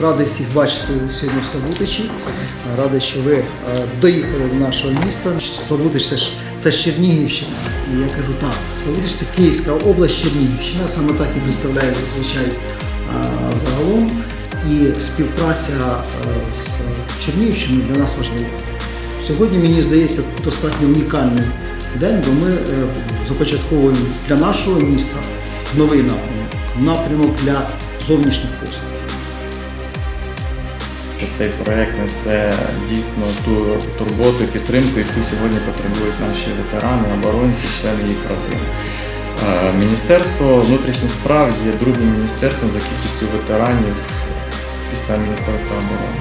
Радий всіх бачити сьогодні в Славутичі. Радий, що ви е, доїхали до нашого міста. Славутич це ж це ж Чернігівщина. І я кажу так, Славутич це Київська область Чернігівщина. Саме так і представляю зазвичай е, загалом. І співпраця е, з Чернігівщиною для нас важлива. Сьогодні, мені здається, достатньо унікальний день, бо ми започатковуємо для нашого міста новий напрямок напрямок для зовнішніх послуг. Що цей проект несе дійсно ту турботу підтримку, яку сьогодні потребують наші ветерани, оборонці, члени їх родин. Е, Міністерство внутрішніх справ є другим міністерством за кількістю ветеранів після Міністерства оборони.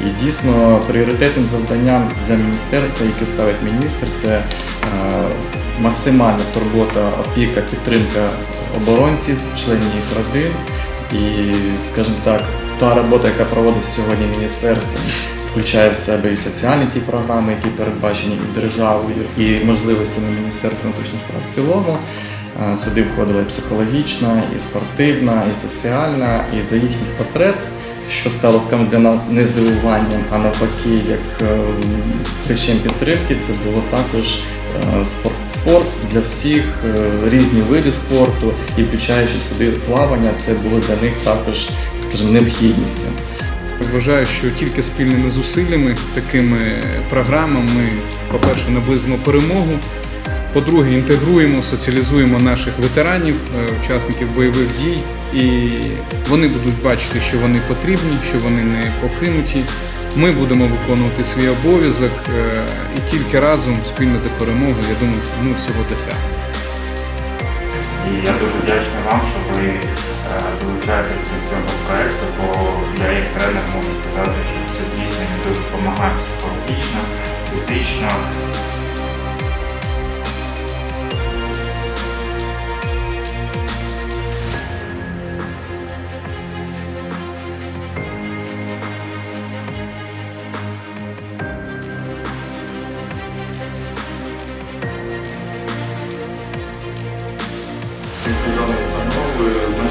І дійсно пріоритетним завданням для міністерства, яке ставить міністр, це е, максимальна турбота, опіка, підтримка оборонців, членів їх родин. І, скажімо так, та робота, яка проводиться сьогодні міністерством, включає в себе і соціальні ті програми, які передбачені і державою, і можливостями Міністерства внутрішніх справ в цілому. Е, Сюди входила і психологічна, і спортивна, і соціальна, і за їхніх потреб, що стало скажімо, для нас не здивуванням, а навпаки, як е, речем підтримки, це було також е, спорт, спорт для всіх, різні види спорту, і включаючи сюди плавання, це було для них також, скажімо, необхідністю. Вважаю, що тільки спільними зусиллями, такими програмами ми, по-перше, наблизимо перемогу. По-друге, інтегруємо, соціалізуємо наших ветеранів, е, учасників бойових дій, і вони будуть бачити, що вони потрібні, що вони не покинуті. Ми будемо виконувати свій обов'язок е, і тільки разом спільно до перемоги, я думаю, ми всього досягнемо. І я дуже вдячний вам, що ви е, долучаєтесь до цього проекту, бо я як тренер можу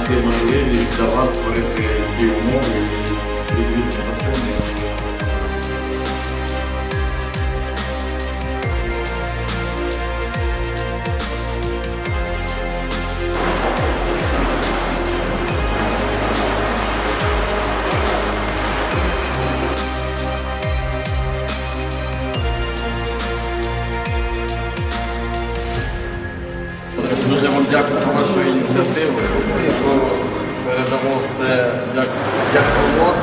знайшли можливість для вас створити ті умови і відповідні басейни. Дуже вам дякую за вашу ініціативу. Все як, як було.